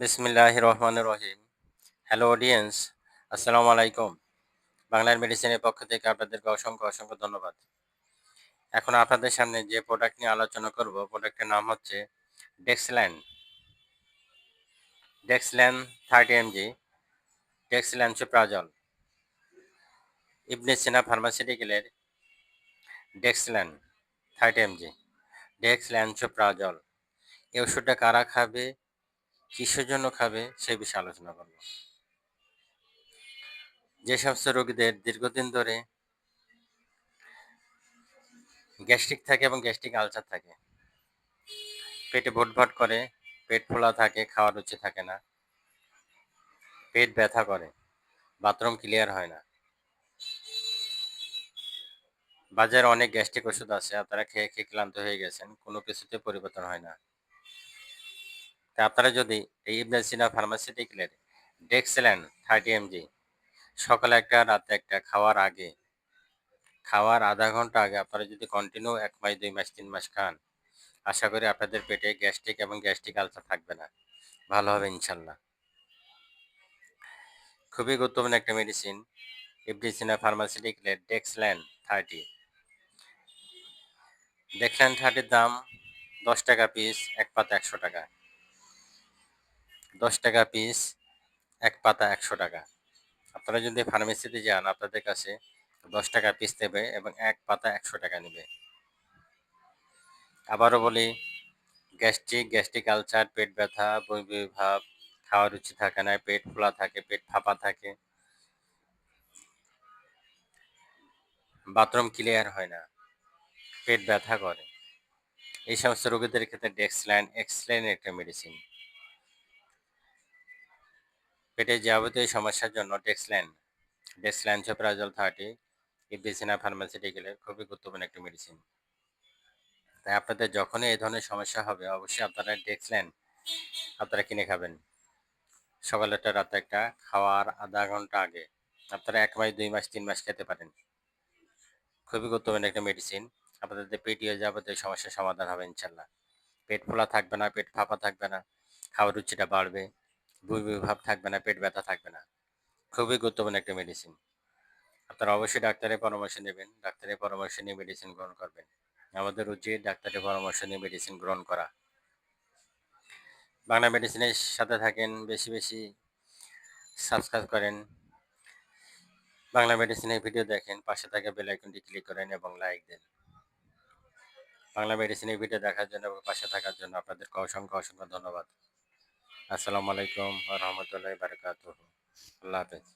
বিসমিল্লাহ রহমান রহিম hello audience আসসালামু আলাইকুম। বাংলার মেডিসিনের পক্ষ থেকে আপনাদেরকে অসংখ্য অসংখ্য ধন্যবাদ। এখন আপনাদের সামনে যে প্রোডাক্ট নিয়ে আলোচনা করব প্রোডাক্টের নাম হচ্ছে Dexlan Dexlan thirty MG Dexlan সুপ্রাজল Ibn Sina ফার্মাসিউটিক্যালের ডেক্সল্যান থার্টি এমজি ডেক্সল্যান সুপ্রাজল এই ওষুধটা কারা খাবে কিসের জন্য খাবে সে বিষয়ে আলোচনা করব। যে সমস্ত রোগীদের দীর্ঘদিন ধরে গ্যাস্ট্রিক থাকে এবং গ্যাস্ট্রিক আলসার থাকে, পেটে ভটভট করে, পেট ফোলা থাকে, খাওয়ার রুচি থাকে না, পেট ব্যথা করে, বাথরুম ক্লিয়ার হয় না। বাজারে অনেক গ্যাস্ট্রিক ওষুধ আছে আপনারা খেয়ে খেয়ে ক্লান্ত হয়ে গেছেন, কোনো কিছুতে পরিবর্তন হয় না। তা আপনারা যদি এই ইবনে সিনা ফার্মাসিউটিক্যালের ডেক্সেলেন থার্টি এমজি সকালে একটা, রাতে একটা, খাওয়ার আগে, খাওয়ার আধা ঘণ্টা আগে আপনারা যদি কন্টিনিউ এক মাস, দুই মাস, তিন মাস খান, আশা করি আপনাদের পেটে গ্যাস্ট্রিক এবং গ্যাস্ট্রিক আলসার থাকবে না। ভালো হবে ইনশাল্লাহ। খুবই গুরুত্বপূর্ণ একটা মেডিসিন ইবডিসিনা ফার্মাসিউটিক্যালের ডেক্সল্যান থার্টি ডেক্সল্যান থার্টির দাম দশ টাকা পিস এক পাতা একশো টাকা। দশ টাকা পিস এক পাতা একশো টাকা। আপনারা যদি ফার্মেসিতে যান, আপনাদের কাছে দশ টাকা পিস দেবে এবং এক পাতা একশো টাকা নেবে। আবারও বলি গ্যাস্ট্রিক গ্যাস্ট্রিক আলসার পেট ব্যথা বই ভাব খাওয়ার রুচি থাকে না, পেট ফোলা থাকে, পেট ফাঁপা থাকে। বাথরুম ক্লিয়ার হয় না, পেট ব্যথা করে। এই সমস্ত রোগীদের ক্ষেত্রে ডেক্সলাইন এক্সলাইন একটা মেডিসিন পেটে যাবতীয় সমস্যার জন্য ডেক্সলাইন ডেক্সলাইন সোপ্রাজল থার্টি ইবিসিনা ফার্মাসিউটিক্যালের খুবই গুরুত্বপূর্ণ একটি মেডিসিন তাই আপনাদের যখনই এই ধরনের সমস্যা হবে, অবশ্যই আপনারা ডেক্সলাইন আপনারা কিনে খাবেন। সকালেরটা রাতে একটা, খাওয়ার আধা ঘণ্টা আগে আপনারা এক মাস, দুই মাস, তিন মাস খেতে পারেন। খুবই গুরুত্বপূর্ণ একটা মেডিসিন আপনাদের পেটিও যাবতীয় সমস্যার সমাধান হবে ইনশাল্লাহ। পেট ফোলা থাকবে না, পেট ফাঁপা থাকবে না, খাওয়ার রুচিটা বাড়বে। বুই ভাব থাকবে না, পেট ব্যথা থাকবে না। খুবই গুরুত্বপূর্ণ একটা মেডিসিন আপনারা অবশ্যই ডাক্তারের পরামর্শ নেবেন, ডাক্তারের পরামর্শ নিয়ে মেডিসিন গ্রহণ করবেন। আমাদের উচিত ডাক্তারের পরামর্শ নিয়ে মেডিসিন গ্রহণ করা। বাংলা মেডিসিনের সাথে থাকেন, বেশি বেশি সাবস্ক্রাইব করেন। বাংলা মেডিসিনের ভিডিও দেখেন, পাশে থাকা বেল আইকনটি ক্লিক করেন এবং লাইক দেন। বাংলা মেডিসিনের ভিডিও দেখার জন্য এবং পাশে থাকার জন্য আপনাদেরকে অসংখ্য অসংখ্য ধন্যবাদ। আসসালামু আলাইকুম রহমতুল্লাহ বারকাত আল্লাহ হাফেজ।